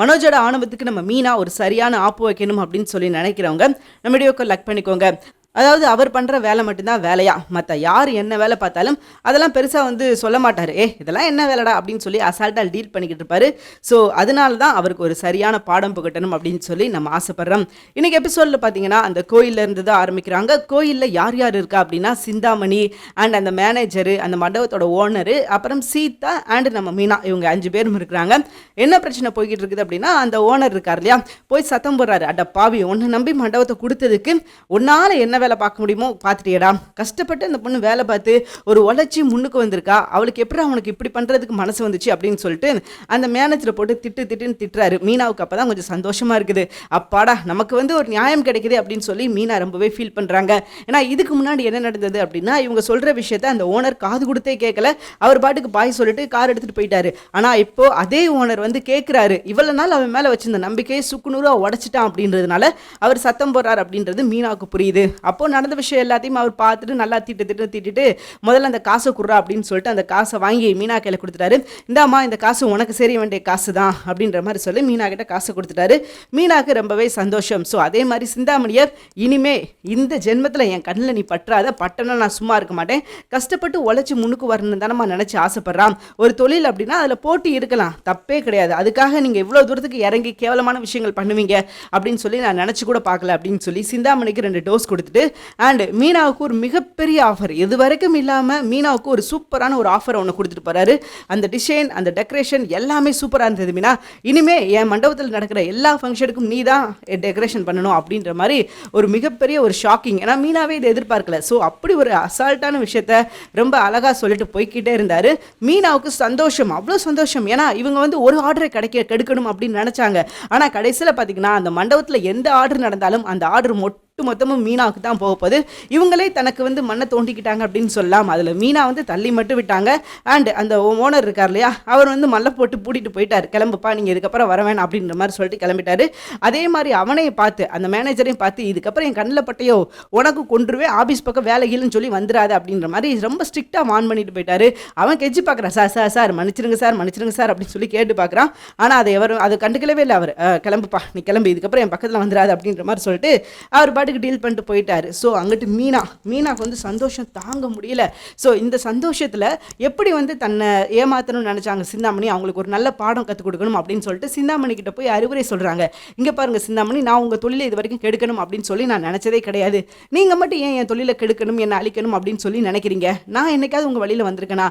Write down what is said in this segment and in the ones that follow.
மனோஜோட ஆணவத்துக்கு நம்ம மீனா ஒரு சரியான ஆப்பு வைக்கணும் அப்படின்னு சொல்லி நினைக்கிறவங்க நம்ம வீடியோக்கு லக் பண்ணிக்கோங்க. அதாவது அவர் பண்ணுற வேலை மட்டும்தான் வேலையா? மற்ற யார் என்ன வேலை பார்த்தாலும் அதெல்லாம் பெருசாக வந்து சொல்ல மாட்டார். ஏ இதெல்லாம் என்ன வேலைடா? அப்படின்னு சொல்லி அசால்ட்டாக டீல் பண்ணிக்கிட்டு இருப்பாரு. ஸோ அதனால தான் அவருக்கு ஒரு சரியான பாடம் புகட்டணும் அப்படின்னு சொல்லி நம்ம ஆசைப்படுறோம். இன்றைக்கி எபிசோடில் பார்த்தீங்கன்னா அந்த கோயில்ல இருந்து தான் ஆரம்பிக்கிறாங்க. கோயிலில் யார் யார் இருக்கா அப்படின்னா சிந்தாமணி அண்ட் அந்த மேனேஜரு அந்த மண்டபத்தோட ஓனரு அப்புறம் சீதா அண்ட் நம்ம மீனா. இவங்க அஞ்சு பேரும் இருக்கிறாங்க. என்ன பிரச்சனை போய்கிட்டு இருக்குது அப்படின்னா அந்த ஓனர் இருக்கார் இல்லையா? போய் சத்தம் போடுறாரு. அட பாவி ஒன்று நம்பி மண்டபத்தை கொடுத்ததுக்கு உன்னால என்ன வேலை பார்க்க முடியுமோ பார்த்துட்டியடா. கஷ்டப்பட்டு அந்த பொண்ணு வேலை பார்த்து ஒரு உழைச்சி முன்னுக்கு வந்திருக்கா. அவளுக்கு எப்படி அவனுக்கு இப்படி பண்ணுறதுக்கு மனசு வந்துச்சு அப்படின்னு சொல்லிட்டு அந்த மேனேஜரை போட்டு திட்டு திட்டுன்னு திட்டுறாரு. மீனாவுக்கு அப்போ தான் கொஞ்சம் சந்தோஷமாக இருக்குது. அப்பாடா நமக்கு வந்து ஒரு நியாயம் கிடைக்குது அப்படின்னு சொல்லி மீனா ரொம்பவே ஃபீல் பண்ணுறாங்க ஏன்னா இதுக்கு முன்னாடி என்ன நடந்தது அப்படின்னா இவங்க சொல்கிற விஷயத்த அந்த ஓனர் காது கொடுத்தே கேட்கல அவர் பாட்டுக்கு பாய் சொல்லிட்டு கார் எடுத்துகிட்டு போயிட்டாரு. ஆனால் இப்போ அதே ஓனர் வந்து கேட்குறாரு இவ்வளோ நாள் அவன் மேலே வச்சிருந்த நம்பிக்கையை சுக்குநூறாக உடச்சிட்டான் அப்படின்றதுனால அவர் சத்தம் போடுறார் அப்படின்றது மீனாவுக்கு புரியுது. அப்போது நடந்த விஷயம் எல்லாத்தையும் அவர் பார்த்துட்டு நல்லா திட்டு திட்டு திட்டிட்டு முதல்ல அந்த காசை குடுறா அப்படின்னு சொல்லிட்டு அந்த காசை வாங்கி மீனா கையில் கொடுத்துட்டாரு. இந்தாம்மா இந்த காசு உனக்கு சரிய வேண்டிய காசு தான் அப்படின்ற மாதிரி சொல்லி மீனா கிட்ட காசை கொடுத்துட்டாரு. மீனாக்கு ரொம்பவே சந்தோஷம். ஸோ அதே மாதிரி சிந்தாமணியர் இனிமே இந்த ஜென்மத்தில் என் கண்ணில் நீ பற்றாத பட்டனா நான் சும்மா இருக்க மாட்டேன். கஷ்டப்பட்டு உழைச்சி முன்னுக்கு வரணும் தானம்மா நினச்சி ஆசைப்பட்றான். ஒரு தொழில் அப்படின்னா அதில் போட்டி இருக்கலாம். தப்பே கிடையாது. அதுக்காக நீங்கள் இவ்வளோ தூரத்துக்கு இறங்கி கேவலமான விஷயங்கள் பண்ணுவீங்க அப்படின்னு சொல்லி நான் நினச்சி கூட பார்க்கல அப்படின்னு சொல்லி சிந்தாமணிக்கு ரெண்டு டோஸ் கொடுத்துட்டு அண்ட் மீனாவுக்கு ஒரு மிகப்பெரிய ஆஃபர் இது வரைக்கும் இல்லாமல் மீனாவுக்கு ஒரு சூப்பரான ஒரு ஆஃபர் ஒன்று கொடுத்துட்டு போகிறாரு அந்த டிசைன் அந்த டெக்கரேஷன் எல்லாமே சூப்பராக இருந்தது மீனா. இனிமே என் மண்டபத்தில் நடக்கிற எல்லா ஃபங்க்ஷனுக்கும் நீ தான் டெக்கரேஷன் பண்ணணும் அப்படின்ற மாதிரி ஒரு மிகப்பெரிய ஒரு ஷாக்கிங் ஏன்னா மீனாவே இதை எதிர்பார்க்கல. ஸோ அப்படி ஒரு அசால்ட்டான விஷயத்த ரொம்ப அழகாக சொல்லிட்டு போய்க்கிட்டே இருந்தார். மீனாவுக்கு சந்தோஷம். அவ்வளோ சந்தோஷம். ஏன்னா இவங்க வந்து ஒரு ஆர்டரை கிடைக்க கெடுக்கணும் அப்படின்னு நினச்சாங்க. ஆனால் கடைசியில் பார்த்தீங்கன்னா அந்த மண்டபத்தில் எந்த ஆர்டர் நடந்தாலும் அந்த ஆர்டர் மொட்டு ஒட்டு மொத்தமும் மீனாவுக்கு தான் போகப்போகுது இவங்களே தனக்கு வந்து மண்ணை தோண்டிக்கிட்டாங்க அப்படின்னு சொல்லலாம் அதில் மீனா வந்து தள்ளி மட்டும் விட்டாங்க. அண்ட் அந்த ஓனர் இருக்கார் இல்லையா? அவர் வந்து மல்லை போட்டு பூட்டிட்டு போயிட்டார். கிளம்புப்பா நீங்கள் இதுக்கப்புறம் வர வேணாம் அப்படின்ற மாதிரி சொல்லிட்டு கிளம்பிட்டாரு. அதே மாதிரி அவனையும் பார்த்து அந்த மேனேஜரையும் பார்த்து இதுக்கப்புறம் என் கண்ணில் பட்டையோ உனக்கு கொண்டுருவே ஆஃபீஸ் பக்கம் வேலைகள்னு சொல்லி வந்துடாது அப்படின்ற மாதிரி ரொம்ப ஸ்ட்ரிக்டாக வான் பண்ணிட்டு போயிட்டாரு. அவன் கெஜி பார்க்குறான் சார் சார் சார் மன்னிச்சிருங்க சார் மன்னிச்சிருங்க சார் அப்படின்னு சொல்லி கேட்டு பார்க்குறான். ஆனால் அதை எவரும் அதை கண்டுக்கலவே இல்லை அவர். கிளம்புப்பா நீ கிளம்பு இதுக்கப்புறம் என் பக்கத்தில் வந்துடாது அப்படின்ற மாதிரி சொல்லிட்டு அவர் பாட்டுக்கு டீல் பண்ணிட்டு போயிட்டாரு. ஸோ அங்கிட்டு மீனா மீனாக்கு வந்து சந்தோஷம் தாங்க முடியல. ஸோ இந்த சந்தோஷத்தில் எப்படி வந்து தன்னை ஏமாத்தணும்னு நினச்சாங்க சிந்தாமணி? அவங்களுக்கு ஒரு நல்ல பாடம் கற்றுக் கொடுக்கணும் அப்படின்னு சொல்லிட்டு சிந்தாமணி கிட்ட போய் அறிவுரை சொல்கிறாங்க இங்கே பாருங்க சிந்தாமணி நான் உங்கள் தொழிலை இது வரைக்கும் கெடுக்கணும் அப்படின்னு சொல்லி நான் நினச்சதே கிடையாது. நீங்கள் மட்டும் ஏன் என் தொழிலை கெடுக்கணும் என்னை அழிக்கணும் அப்படின்னு சொல்லி நினைக்கிறீங்க? நான் என்னைக்காவது உங்கள் வழியில் வந்திருக்கேனா?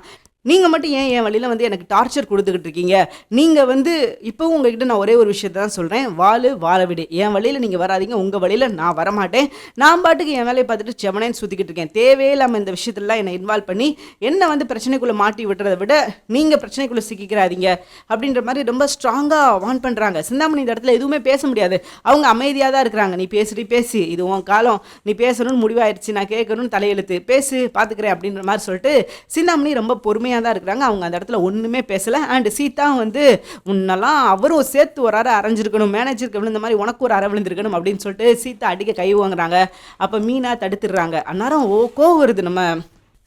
நீங்கள் மட்டும் ஏன் என் வழியில் வந்து எனக்கு டார்ச்சர் கொடுத்துக்கிட்டு இருக்கீங்க? நீங்கள் வந்து இப்போவும் உங்ககிட்ட நான் ஒரே ஒரு விஷயத்தை தான் சொல்கிறேன் வாழு வாழ விடு. என் வழியில் நீங்கள் வராதீங்க. உங்கள் வழியில் நான் வரமாட்டேன். நான் பாட்டுக்கு என் வேலையை பார்த்துட்டு செவனேன்னு சுற்றிக்கிட்டு இருக்கேன். தேவையில்லாமல் இந்த விஷயத்துலலாம் என்னை இன்வால்வ் பண்ணி என்னை வந்து பிரச்சனைக்குள்ளே மாட்டி விடுறத விட நீங்கள் பிரச்சனைக்குள்ளே சிக்கிக்கிறாதீங்க அப்படின்ற மாதிரி ரொம்ப ஸ்ட்ராங்காக வான் பண்ணுறாங்க சிந்தாமணி இந்த இடத்துல எதுவுமே பேச முடியாது. அவங்க அமைதியாக தான் இருக்கிறாங்க. நீ பேசிட்டு பேசி இது உன் காலம். நீ பேசணும்னு முடிவாயிருச்சு. நான் கேட்கணும்னு தலையெழுத்து. பேசு பார்த்துக்கிறேன் அப்படின்ற மாதிரி சொல்லிட்டு சிந்தாமணி ரொம்ப பொறுமையாக தான் இருக்கிறாங்க. அவங்க அந்த இடத்துல ஒன்றுமே பேசலை. அண்ட் சீதா வந்து உன்னெல்லாம் அவரும் சேர்த்து ஒரு அரை அரைஞ்சிருக்கணும் மேனேஜருக்கு விழுந்த மாதிரி உனக்கு ஒரு அறை விழுந்திருக்கணும் அப்படின்னு சொல்லிட்டு சீதா அடிக்க கை வாங்குறாங்க. அப்போ மீனா தடுத்துடுறாங்க. அந்நேரம் ஓ கோவம் வருது நம்ம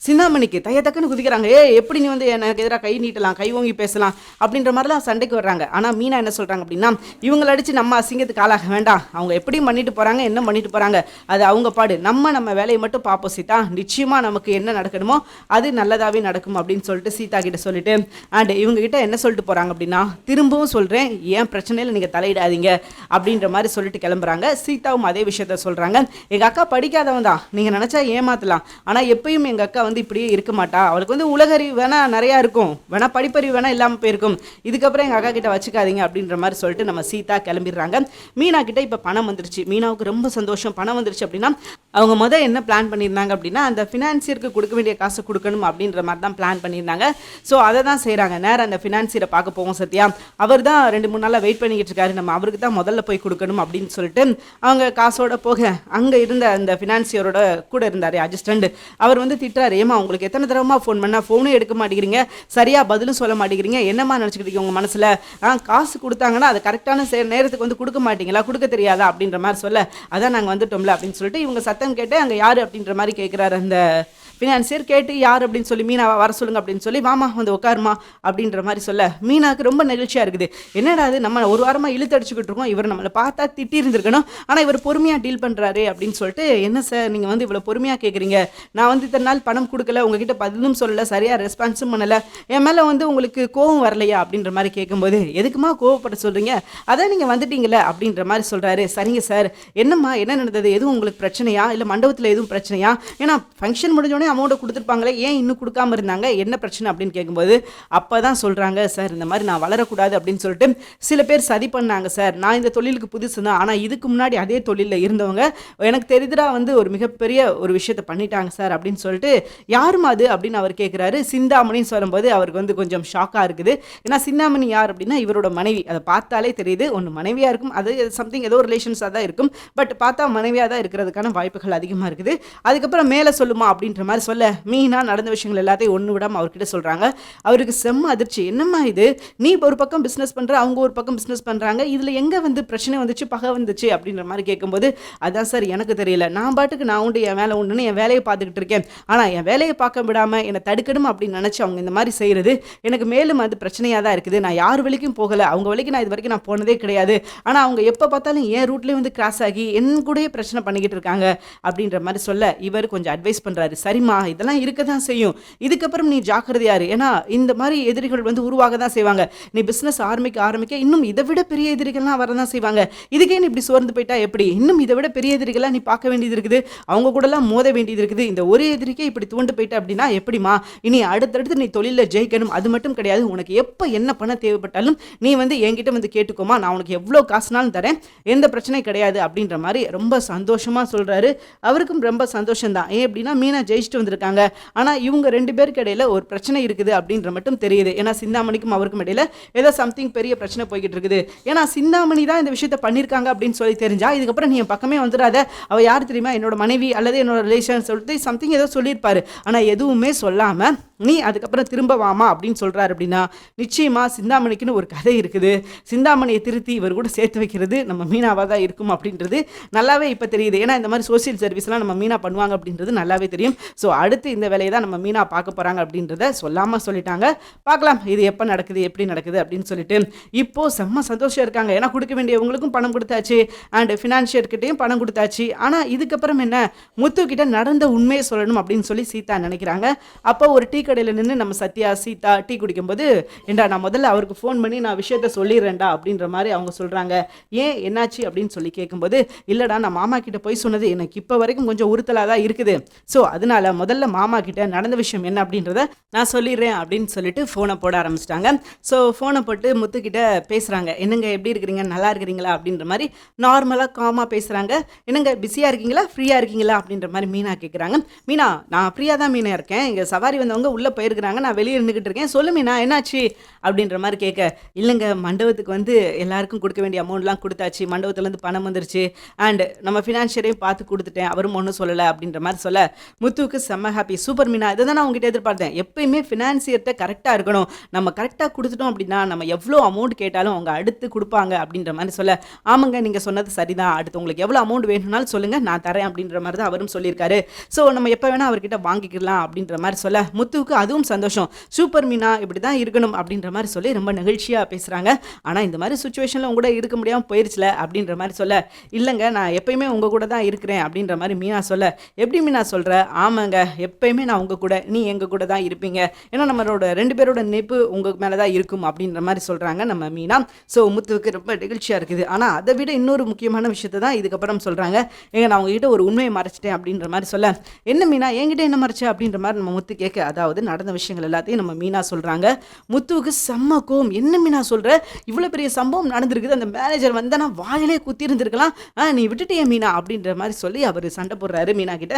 சிந்தாமணிக்கு தைய தக்குன்னு குதிக்கிறாங்க. ஏ எப்படி நீ வந்து எனக்கு எதிராக கை நீட்டலாம் கை ஓங்கி பேசலாம்? அப்படின்ற மாதிரிலாம் சண்டைக்கு வர்றாங்க. ஆனால் மீனா என்ன சொல்கிறாங்க அப்படின்னா இவங்களை அடித்து நம்ம அசிங்கத்துக்கு ஆளாக வேண்டாம். அவங்க எப்படியும் பண்ணிட்டு போகிறாங்க என்ன பண்ணிட்டு போகிறாங்க அது அவங்க பாடு. நம்ம நம்ம வேலையை மட்டும் பார்ப்போம் சீதா. நிச்சயமாக நமக்கு என்ன நடக்கணுமோ அது நல்லதாகவே நடக்கும் அப்படின்னு சொல்லிட்டு சீதா கிட்ட சொல்லிட்டு அண்ட் இவங்ககிட்ட என்ன சொல்லிட்டு போகிறாங்க அப்படின்னா திரும்பவும் சொல்கிறேன் ஏன் பிரச்சனையில் நீங்கள் தலையிடாதீங்க அப்படின்ற மாதிரி சொல்லிட்டு கிளம்புறாங்க. சீதாவும் அதே விஷயத்த சொல்கிறாங்க எங்கள் அக்கா படிக்காதவன் தான். நீங்கள் நினச்சா ஏமாற்றலாம் ஆனால் எப்பயும் எங்கள் அக்கா வந்து இப்படியே இருக்க மாட்டா. அவளுக்கு வந்து உலகறிவு வேணால் நிறையா இருக்கும். வேணால் படிப்பறிவு வேணால் இல்லாமல் போயிருக்கும். இதுக்கப்புறம் எங்கள் அக்கா கிட்ட வச்சுக்காதீங்க அப்படின்ற மாதிரி சொல்லிட்டு நம்ம சீதா கிளம்பிடுறாங்க. மீனா கிட்ட இப்போ பணம் வந்துருச்சு. மீனாவுக்கு ரொம்ப சந்தோஷம். பணம் வந்துருச்சு அப்படின்னா அவங்க முதல் என்ன பிளான் பண்ணியிருந்தாங்க அப்படின்னா அந்த ஃபினான்சியருக்கு கொடுக்க வேண்டிய காசு கொடுக்கணும் அப்படின்ற மாதிரி தான் பிளான் பண்ணியிருந்தாங்க. ஸோ அதை தான் செய்கிறாங்க நேரம் அந்த ஃபினான்சியரை பார்க்க போவோம் சத்யா. அவர் தான் ரெண்டு மூணு நாளாக வெயிட் பண்ணிக்கிட்டு இருக்காரு. நம்ம அவருக்கு தான் முதல்ல போய் கொடுக்கணும் அப்படின்னு சொல்லிட்டு அவங்க காசோட போக அங்கே இருந்த அந்த ஃபினான்சியரோட கூட இருந்தார் அசிஸ்டண்ட் அவர் வந்து திட்டுறாரு ஏமா உங்களுக்கு எத்தனை தடவைமா ஃபோன் பண்ணால் ஃபோனும் எடுக்க மாட்டேங்கிறீங்க? சரியாக பதிலும் சொல்ல மாட்டேங்கிறீங்க. என்னம்மா நினச்சிக்கிட்டு இருக்கீங்க உங்கள் மனசில்? ஆ காசு கொடுத்தாங்கன்னா அது கரெக்டான சே நேரத்துக்கு வந்து கொடுக்க மாட்டீங்களா? கொடுக்க தெரியாதா? அப்படின்ற மாதிரி சொல்ல. அதான் நாங்கள் வந்துட்டோம்ல அப்படின்னு சொல்லிட்டு இவங்க சத்தம் கேட்டு அங்கே யார் அப்படின்ற மாதிரி கேட்குறாரு அந்த ஃபினான்சியர் கேட்டு யார் அப்படின்னு சொல்லி மீனா வர சொல்லுங்க அப்படின்னு சொல்லி வாமா வந்து உட்காருமா அப்படின்ற மாதிரி சொல்ல. மீனாவுக்கு ரொம்ப நெகிழ்ச்சியாக இருக்குது. என்னடா அது நம்ம ஒரு வாரமாக இழுத்தடிச்சுக்கிட்டு இருக்கோம். இவர் நம்மளை பார்த்தா திட்டி இருந்திருக்கணும். ஆனால் இவர் பொறுமையாக டீல் பண்ணுறாரு அப்படின்னு சொல்லிட்டு என்ன சார் நீங்கள் வந்து இவ்வளோ பொறுமையாக கேட்குறீங்க நான் வந்து இத்தனை நாள் பணம் கொடுக்கல. உங்ககிட்ட பதிலும் சொல்லலை. சரியாக ரெஸ்பான்ஸும் பண்ணலை. என் மேலே வந்து உங்களுக்கு கோவம் வரலையா? அப்படின்ற மாதிரி கேட்கும்போது எதுக்குமா கோவப்பட சொல்கிறீங்க அதான் நீங்கள் வந்துட்டீங்களே அப்படின்ற மாதிரி சொல்கிறாரு சரிங்க சார் என்னம்மா? என்ன நடந்தது? எதுவும் உங்களுக்கு பிரச்சனையா? இல்லை மண்டபத்தில் எதுவும் பிரச்சனையா? ஏன்னா ஃபங்க்ஷன் முடிஞ்சோடனே அமௌண்ட்டை கொடுத்துருப்பாங்களே ஏன் இன்னும் கொடுக்காம இருந்தாங்க? என்ன பிரச்சனை அப்படின்னு கேட்கும்போது அப்போ தான் சொல்கிறாங்க சார் இந்த மாதிரி நான் வளரக்கூடாது அப்படின்னு சொல்லிட்டு சில பேர் சதி பண்ணாங்க சார் நான் இந்த தொழிலுக்கு புதுசு தான். ஆனால் இதுக்கு முன்னாடி அதே தொழிலில் இருந்தவங்க எனக்கு தெரிதுடா வந்து ஒரு மிகப்பெரிய ஒரு விஷயத்தை பண்ணிட்டாங்க சார் அப்படின்னு சொல்லிட்டு யாரும் அது அப்படின்னு அவர் கேட்குறாரு சிந்தாமணின்னு சொல்லும்போது அவருக்கு வந்து கொஞ்சம் ஷாக்காக இருக்குது. ஏன்னா சிந்தாமணி யார் அப்படின்னா இவரோட மனைவி. அதை பார்த்தாலே தெரியுது ஒன்று மனைவியாக இருக்கும் அது சம்திங் ஏதோ ரிலேஷன்ஸாக தான் இருக்கும். பட் பார்த்தா மனைவியாக தான் இருக்கிறதுக்கான வாய்ப்புகள் அதிகமாக இருக்குது. அதுக்கப்புறம் மேலே சொல்லுமா அப்படின்ற மாதிரி சொல்ல மீனா நடந்த விஷயங்கள் எல்லாத்தையும் ஒன்று விடாமல் அவர்கிட்ட சொல்கிறாங்க அவருக்கு செம்ம அதிர்ச்சி. என்னம்மா இது? நீ ஒரு பக்கம் பிஸ்னஸ் பண்ணுற அவங்க ஒரு பக்கம் பிஸ்னஸ் பண்ணுறாங்க இதில் எங்கே வந்து பிரச்சனை வந்துச்சு பகை வந்துச்சு அப்படின்ற மாதிரி கேட்கும்போது அதான் சார் எனக்கு தெரியல. நான் பாட்டுக்கு நான் உண்டு என் வேலை உண்டுன்னு என் வேலையை பார்த்துக்கிட்டு இருக்கேன். ஆனால் என் வேலையை பார்க்க விடாமல் என்னை தடுக்கணும்? அப்படின்னு நினச்சி அவங்க இந்த மாதிரி செய்கிறது எனக்கு மேலும் அது பிரச்சனையாக தான் இருக்குது. நான் யார் வழிக்கும் போகலை. அவங்க வழிக்கு நான் இது வரைக்கும் நான் போனதே கிடையாது. ஆனால் அவங்க எப்போ பார்த்தாலும் என் ரூட்லேயே வந்து கிராஸ் ஆகி என் கூடயே பிரச்சனை பண்ணிக்கிட்டு இருக்காங்க அப்படின்ற மாதிரி சொல்ல இவர் கொஞ்சம் அட்வைஸ் பண்ணுறாரு சரி சரிம்மா இதெல்லாம் இருக்க தான் செய்யும். இதுக்கப்புறம் நீ ஜாக்கிரதையாரு ஏன்னா இந்த மாதிரி எதிரிகள் வந்து உருவாக தான் செய்வாங்க. நீ பிஸ்னஸ் ஆரம்பிக்க ஆரம்பிக்க இன்னும் இதை விட பெரிய எதிரிகள்லாம் வரதான் செய்வாங்க. இதுக்கே நீ இப்படி சோர்ந்து போயிட்டா எப்படி? இன்னும் இதை விட பெரிய எதிரிகளாக நீ பார்க்க வேண்டியது இருக்குது. அவங்க கூடலாம் மோத வேண்டியது இருக்குது. இந்த ஒரு எதிரிக்கே இப்படி தூண்டு போயிட்ட அப்படின்னா எப்படிமா இனி அடுத்தடுத்து நீ தொழிலில் ஜெயிக்கணும். அது மட்டும் கிடையாது. உனக்கு எப்போ என்ன பண்ண தேவைப்பட்டாலும் நீ வந்து என்கிட்ட வந்து கேட்டுக்கோமா நான் உனக்கு எவ்வளோ காசுனாலும் தரேன். எந்த பிரச்சனையும் கிடையாது அப்படின்ற மாதிரி ரொம்ப சந்தோஷமாக சொல்கிறாரு அவருக்கும் ரொம்ப சந்தோஷம்தான். ஏன் அப்படின்னா மீனா ஜெயிச்சுட்டு வந்திருக்காங்க. ஆனால் இவங்க ரெண்டு பேருக்கு இடையில ஒரு பிரச்சனை இருக்குது அப்படின்ற மட்டும் தெரியுது. ஏன்னா சிந்தாமணிக்கும் அவருக்கும் இடையில ஏதோ சம்திங் பெரிய பிரச்சனை போய்கிட்டு இருக்குது. ஏன்னா சிந்தாமணி தான் இந்த விஷயத்த பண்ணியிருக்காங்க அப்படின்னு சொல்லி தெரிஞ்சா இதுக்கப்புறம் நீ என் பக்கமே வந்துடாத. அவள் யார் தெரியுமா? என்னோட மனைவி அல்லது என்னோட ரிலேஷன் சொல்லிட்டு சம்திங் ஏதோ சொல்லியிருப்பாரு. ஆனால் எதுவுமே சொல்லாமல் நீ அதுக்கப்புறம் திரும்ப வாமா அப்படின்னு சொல்கிறாரு அப்படின்னா நிச்சயமாக சிந்தாமணிக்குன்னு ஒரு கதை இருக்குது. சிந்தாமணியை திருத்தி இவர் கூட சேர்த்து வைக்கிறது நம்ம மீனாவாக தான் இருக்கும் அப்படின்றது நல்லாவே இப்போ தெரியுது. ஏன்னா இந்த மாதிரி சோசியல் சர்வீஸ்லாம் நம்ம மீனா பண்ணுவாங்க அப்படின்றது நல்லாவே தெரியும். ஸோ அடுத்து இந்த வேலையை தான் நம்ம மீனா பார்க்க போகிறாங்க அப்படின்றத சொல்லாமல் சொல்லிட்டாங்க. பார்க்கலாம் இது எப்போ நடக்குது எப்படி நடக்குது அப்படின்னு சொல்லிட்டு. இப்போது செம்ம சந்தோஷம் இருக்காங்க. ஏன்னா கொடுக்க வேண்டியவங்களுக்கும் பணம் கொடுத்தாச்சு. அண்டு ஃபினான்ஷியர்கிட்டையும் பணம் கொடுத்தாச்சு. ஆனால் இதுக்கப்புறம் என்ன? முத்துக்கிட்ட நடந்த உண்மையை சொல்லணும் அப்படின்னு சொல்லி சீதா நினைக்கிறாங்க. அப்போ ஒரு டீ கடையில் நின்று நம்ம சத்யா சீதா டீ குடிக்கும்போது ஏண்டா நான் முதல்ல அவருக்கு ஃபோன் பண்ணி நான் விஷயத்த சொல்லிடுறேன்டா அப்படின்ற மாதிரி அவங்க சொல்கிறாங்க ஏன் என்னாச்சு? அப்படின்னு சொல்லி கேட்கும்போது இல்லைடா நான் மாமா கிட்ட போய் சொன்னது எனக்கு இப்போ வரைக்கும் கொஞ்சம் உறுத்தலாக தான் இருக்குது. ஸோ அதனால முதல்ல மாமா கிட்ட நடந்த விஷயம் என்ன அப்படின்றத நான் சொல்லிடுறேன் அப்படின்னு சொல்லிட்டு ஃபோனை போட ஆரம்பிச்சிட்டாங்க. ஸோ ஃபோனை போட்டு முத்துக்கிட்ட பேசுகிறாங்க என்னங்க எப்படி இருக்கிறீங்க? நல்லா இருக்கிறீங்களா? அப்படின்ற மாதிரி நார்மலாக காமாக பேசுகிறாங்க என்னங்க பிஸியாக இருக்கீங்களா? ஃப்ரீயாக இருக்கீங்களா? அப்படின்ற மாதிரி மீனா கேட்குறாங்க மீனா நான் ஃப்ரீயாக தான் மீனா இருக்கேன். இங்கே சவாரி வந்தவங்க உள்ளே போயிருக்கிறாங்க. நான் வெளியே இருந்துக்கிட்டு இருக்கேன். சொல்லுமீனா என்னாச்சு? அப்படின்ற மாதிரி கேட்க இல்லைங்க மண்டபத்துக்கு வந்து எல்லாருக்கும் கொடுக்க வேண்டிய அமௌண்ட்லாம் கொடுத்தாச்சு. மண்டபத்துலேருந்து பணம் வந்துருச்சு. அண்ட் நம்ம ஃபினான்ஷியரையும் பார்த்து கொடுத்துட்டேன். அவரும் ஒன்றும் சொல்லலை அப்படின்ற மாதிரி சொல்ல முத்துவுக்கு செம்ம ஹாப்பி சூப்பர் மீனா இதை தான் நான் உங்ககிட்ட எதிர்பார்த்தேன். எப்பயுமே ஃபினான்சியர்கிட்ட கரெக்டாக இருக்கணும். நம்ம கரெக்டாக கொடுத்துட்டோம் அப்படின்னா நம்ம எவ்வளோ அமௌண்ட் கேட்டாலும் அவங்க அடுத்து கொடுப்பாங்க அப்படின்ற மாதிரி சொல்ல ஆமாங்க நீங்கள் சொன்னது சரிதான். அடுத்து உங்களுக்கு எவ்வளோ அமௌண்ட் வேணும்னாலும் சொல்லுங்கள் நான் தரேன் அப்படின்ற மாதிரி தான் அவரும் சொல்லியிருக்காரு. ஸோ நம்ம எப்போ வேணால் அவர்கிட்ட வாங்கிக்கலாம் அப்படின்ற மாதிரி சொல்ல முத்து முத்துவுக்கு அதுவும் சந்தோஷம். சூப்பர் மீனா இப்படி தான் இருக்கணும் அப்படின்ற மாதிரி சொல்லி ரொம்ப நெகிழ்ச்சியாக பேசுகிறாங்க ஆனால் இந்த மாதிரி சுச்சுவேஷனில் உங்க கூட இருக்க முடியாமல் போயிருச்சுல அப்படின்ற மாதிரி சொல்ல இல்லைங்க நான் எப்பயுமே உங்கள் கூட தான் இருக்கிறேன் அப்படின்ற மாதிரி மீனா சொல்ல எப்படி மீனா சொல்கிற ஆமாங்க எப்பயுமே நான் உங்கள் கூட நீ எங்கள் கூட தான் இருப்பீங்க. ஏன்னா நம்மளோட ரெண்டு பேரோட நினைப்பு உங்கள் மேலே தான் இருக்கும் அப்படின்ற மாதிரி சொல்கிறாங்க நம்ம மீனா. ஸோ முத்துவுக்கு ரொம்ப நெகிழ்ச்சியாக இருக்குது. ஆனால் அதை விட இன்னொரு முக்கியமான விஷயத்தை தான் இதுக்கப்புறம் சொல்கிறாங்க ஏங்க நான் உங்ககிட்ட ஒரு உண்மையை மறைச்சிட்டேன் அப்படின்ற மாதிரி சொல்ல என்ன மீனா என்கிட்ட என்ன மறைச்ச? அப்படின்ற மாதிரி நம்ம முத்து கேட்க அதாவது அதாவது நடந்த விஷயங்கள் எல்லாத்தையும் நம்ம மீனா சொல்கிறாங்க முத்துவுக்கு செம்ம கோம் என்ன மீனா சொல்கிற இவ்வளோ பெரிய சம்பவம் நடந்திருக்குது. அந்த மேனேஜர் வந்து நான் வாயிலே குத்தி இருந்திருக்கலாம் நீ விட்டுட்டியே மீனா அப்படின்ற மாதிரி சொல்லி அவர் சண்டை போடுறாரு மீனா கிட்ட.